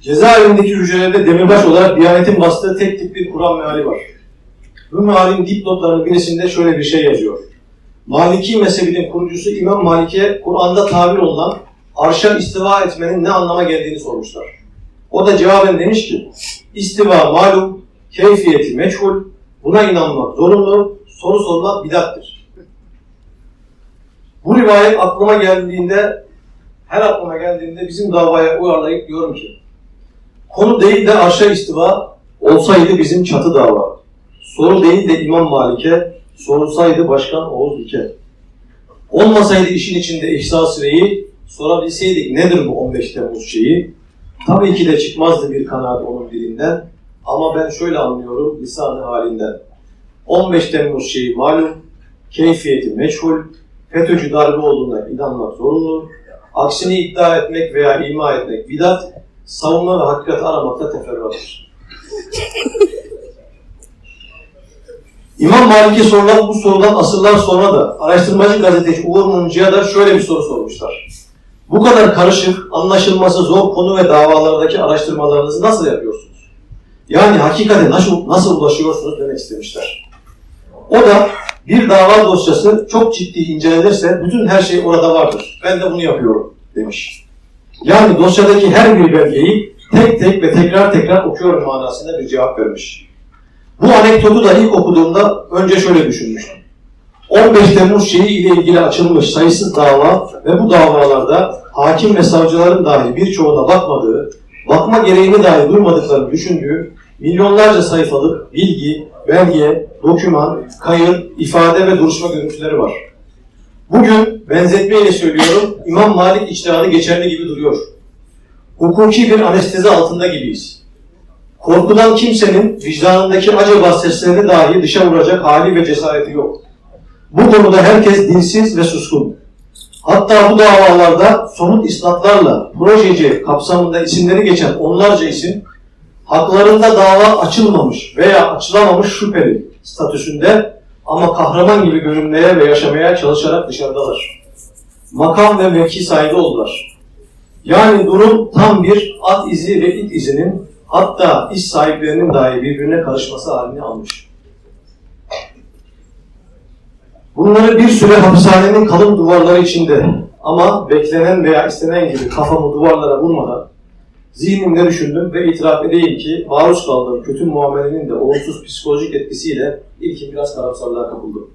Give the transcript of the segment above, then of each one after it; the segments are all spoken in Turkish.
Cezaevindeki hücrelerde demirbaş olarak Diyanet'in bastığı tek tip bir Kur'an meali var. Bu mealin dipnotlarının birisinde şöyle bir şey yazıyor. Maliki mezhebinin kurucusu İmam Malik'e Kur'an'da tabir olunan arşa istiva etmenin ne anlama geldiğini sormuşlar. O da cevaben demiş ki, istiva malum, keyfiyeti meçhul, buna inanmak zorunlu, soru sormak bidattır. Bu rivayet aklıma geldiğinde, her aklıma geldiğinde bizim davaya uyarlayıp diyorum ki, konu değil de arşa istiva olsaydı bizim çatı dava. Soru değil de İmam Malik'e, sorulsaydı Başkan Oğuz Dike. Olmasaydı işin içinde ihsa süreyi, sorabilseydik nedir bu 15 Temmuz şeyi, tabii ki de çıkmazdı bir kanaat onun dilinden ama ben şöyle anlıyorum lisan-ı halinden. 15 Temmuz şeyi malum, keyfiyeti meçhul, FETÖ'cü darbe olduğuna inanmak zorunlu, aksini iddia etmek veya ima etmek bidat, savunma ve hakikat aramakta teferruattır. İmam Malik'e sorulan bu sorudan asırlar sonra da araştırmacı gazeteci Uğur Mumcu'ya da şöyle bir soru sormuşlar. Bu kadar karışık, anlaşılması zor konu ve davalardaki araştırmalarınızı nasıl yapıyorsunuz? Yani hakikate nasıl, nasıl ulaşıyorsunuz demek istemişler. O da bir dava dosyası çok ciddi incelenirse bütün her şey orada vardır. Ben de bunu yapıyorum demiş. Yani dosyadaki her bir belgeyi tek tek ve tekrar tekrar okuyorum manasında bir cevap vermiş. Bu anekdotu da ilk okuduğumda önce şöyle düşünmüştüm. 15 Temmuz şeyi ile ilgili açılmış sayısız dava ve bu davalarda hakim ve savcıların dahi birçoğuna bakmadığı, bakma gereğini dahi duymadıklarını düşündüğü milyonlarca sayfalık bilgi, belge, doküman, kayıt, ifade ve duruşma görüntüleri var. Bugün benzetmeyle söylüyorum, İmam Malik içtihadı geçerli gibi duruyor. Hukuki bir anestezi altında gibiyiz. Korkudan kimsenin vicdanındaki acaba seslerini dahi dışa vuracak hali ve cesareti yok. Bu konuda herkes dilsiz ve suskun. Hatta bu davalarda somut isnatlarla projeci kapsamında isimleri geçen onlarca isim haklarında dava açılmamış veya açılamamış şüpheli statüsünde ama kahraman gibi görünmeye ve yaşamaya çalışarak dışarıdalar. Makam ve mevki sahibi oldular. Yani durum tam bir at izi ve it izinin hatta iş sahiplerinin dahi birbirine karışması halini almış. Bunları bir süre hapishanenin kalın duvarları içinde ama beklenen veya istenen gibi kafamı duvarlara vurmadan zihnimde düşündüm ve itiraf edeyim ki maruz kaldığım kötü muamelenin de olumsuz psikolojik etkisiyle ilkin biraz karamsarlığa kapıldım.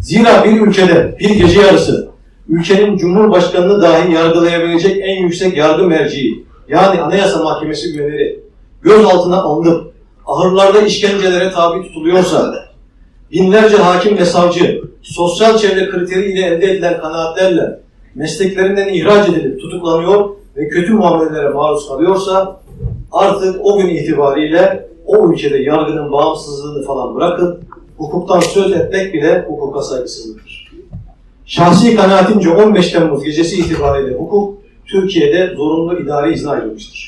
Zira bir ülkede bir gece yarısı ülkenin cumhurbaşkanını dahi yargılayabilecek en yüksek yargı merciği yani Anayasa Mahkemesi üyeleri gözaltına alınıp ahırlarda işkencelere tabi tutuluyorsa binlerce hakim ve savcı sosyal çevre kriteriyle elde edilen kanaatlerle mesleklerinden ihraç edilip tutuklanıyor ve kötü muamelelere maruz kalıyorsa artık o gün itibariyle o ülkede yargının bağımsızlığını falan bırakıp hukuktan söz etmek bile hukuka saygısızlıktır. Şahsi kanaatimce 15 Temmuz gecesi itibariyle hukuk Türkiye'de zorunlu idari izne ayrılmıştır.